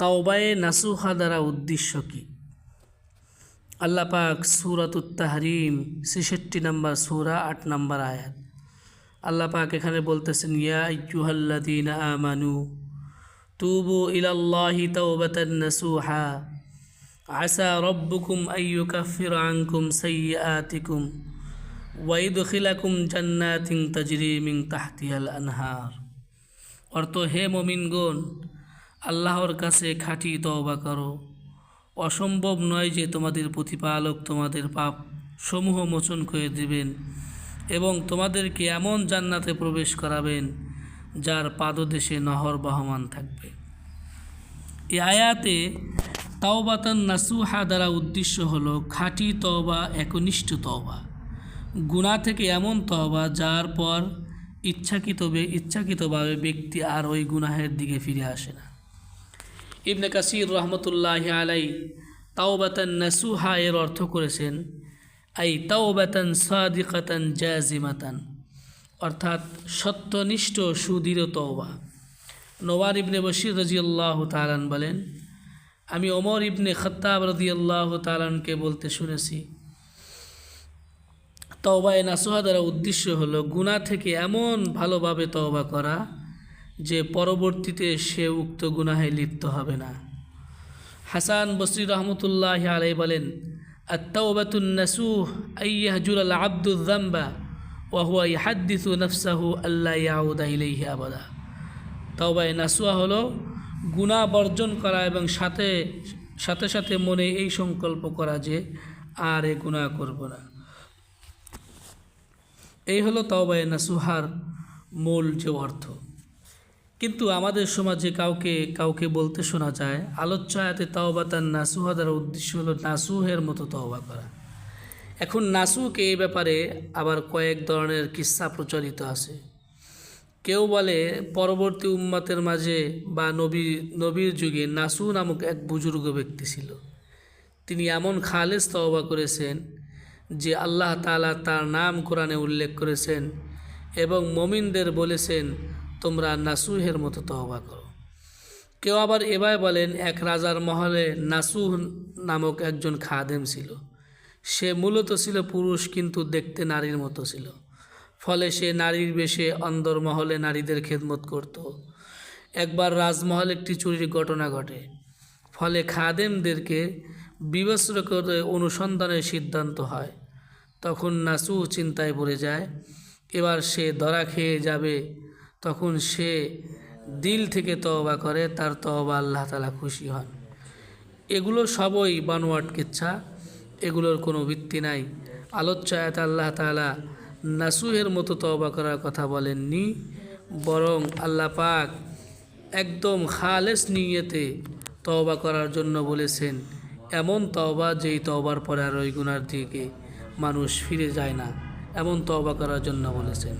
তাওবায়ে নাসুহা দ্বারা উদ্দেশ্য কি? আল্লাহ পাক সুরাতুত তাহরিম ছেষট্টি নম্বর সুরা, আট নম্বর আয়াত। আল্লাহ পাক এখানে বলতেছেন, ইয়া আমানু তুবু ইলাল্লাহি তাওবাতান নাসুহা। আসা রব্বুকুম আইয়ুকাফির আনকুম সাইয়্যাতিকুম ওয়াইদখিলাকুম জান্নাতিন তাজরি মিন তাহতিহাল আনহার। অর্থ, হে মমিনগণ আল্লাহর কাছে খাঁটি তওবা করো। অসম্ভব নয় যে তোমাদের প্রতিপালক তোমাদের পাপ সমূহ মোচন করে দেবেন এবং তোমাদেরকে এমন জান্নাতে প্রবেশ করাবেন যার পাদদেশে নহর বহমান থাকবে। এই আয়াতে তাওবাতান নাসুহা দ্বারা উদ্দেশ্য হলো খাঁটি তওবা, একনিষ্ঠ তওবা। গুণা থেকে এমন তওবা যার পর ইচ্ছাকৃতভাবে ইচ্ছাকৃতভাবে ব্যক্তি আর ওই গুনাহের দিকে ফিরে আসে না। ইবনে কাসির রহমতুল্লাহ আলাই তাওবাতান নাসুহা এর অর্থ করেছেন, আই তাওবাতান সাদিকাতান জাজিমাতান অর্থাৎ সত্যনিষ্ঠ সুদৃঢ় তওবা। নওয়ার ইবনে বশির রাজিয়াল্লাহ তালান বলেন, আমি ওমর ইবনে খত্তাব রাজিয়াল্লাহ তালানকে বলতে শুনেছি, তওবায় নাসুহা দ্বারা উদ্দেশ্য হলো গুণা থেকে এমন ভালোভাবে তওবা করা যে পরবর্তীতে সে উক্ত গুনাহে লিপ্ত হবে না। হাসান বসরি রহমতুল্লাহ আলাই বলেন আত্তাওবাতুন নাসুহ আইয়াহজুর আল আব্দুল জাম্বা ওয়াহুয়া ইহাদ্দিসু নফসাহু আল্লাহ নাসুয়া হলো গুনাহ বর্জন করা এবং সাথে সাথে সাথে মনে এই সংকল্প করা যে আর এ গুনাহ করব না। এই হলো তওবায় নাসুহার মূল যে অর্থ। কিন্তু আমাদের সমাজে কাউকে কাউকে বলতে শোনা যায়, আলোচ্য আয়াতে তাওবা তার নাসুহা দ্বারা উদ্দেশ্য হলো নাসুহের মতো তওবা করা। এখন নাসুকে এই ব্যাপারে আবার কয়েক ধরনের কিস্সা প্রচলিত আছে। কেউ বলে পরবর্তী উম্মাতের মাঝে বা নবী, নবীর যুগে নাসু নামক এক বুজুর্গ ব্যক্তি ছিল। তিনি এমন খালেস তওবা করেছেন যে আল্লাহ তালা তার নাম কোরআনে উল্লেখ করেছেন এবং মমিনদের বলেছেন তোমরা নাসুহের মতো তহবা করো। কেউ আবার এবার বলেন, এক রাজার মহলে নাসুহ নামক একজন খাদেম ছিল। সে মূলত ছিল পুরুষ, কিন্তু দেখতে নারীর মতো ছিল। ফলে সে নারীর বেশে অন্দর মহলে নারীদের খেদমত করত। একবার রাজমহল একটি চুরির ঘটনা ঘটে। ফলে খাদেমদেরকে বিবস্ত্র করে অনুসন্ধানের সিদ্ধান্ত হয়। তখন নাসু চিন্তায় পড়ে যায়, এবার সে ধরা খেয়ে যাবে তখন সে দিল থেকে তওবা করে, তার তওবা আল্লাহ তালা খুশি হন। এগুলো সবই বানোয়াট কিচ্ছা, এগুলোর কোনো ভিত্তি নাই। আলোচ্যায়াত আল্লাহ তালা নাসুহের মতো তওবা করার কথা বলেননি, বরং আল্লাহ পাক একদম খালেস নিয়েতে তওবা করার জন্য বলেছেন, এমন তওবা যেই তওবার পরে আর ওই গুনার দিকে মানুষ ফিরে যায় না, এমন তওবা করার জন্য বলেছেন।